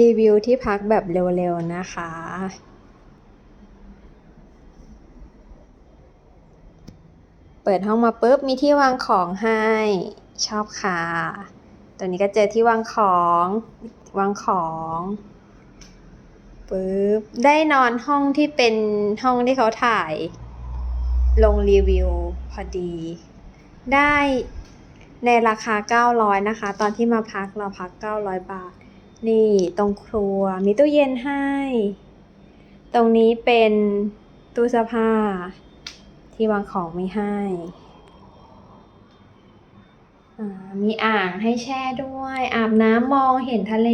รีวิวที่พักแบบเร็วๆนะคะ เปิดห้องมาปุ๊บมีที่วางของให้ชอบค่ะ ตัวนี้ก็เจอที่วางของวางของปุ๊บได้นอนห้องที่เป็นห้องที่เขาถ่าย ลงรีวิวพอดี ได้ในราคา 900 นะคะ ตอนที่มาพักเราพัก 900 บาท นี่ตรงครัวมีตู้เย็นให้ ตรงนี้เป็นตู้เสื้อผ้า ที่วางของไม่ให้มีอ่างให้แช่ด้วย อาบน้ำมองเห็นทะเล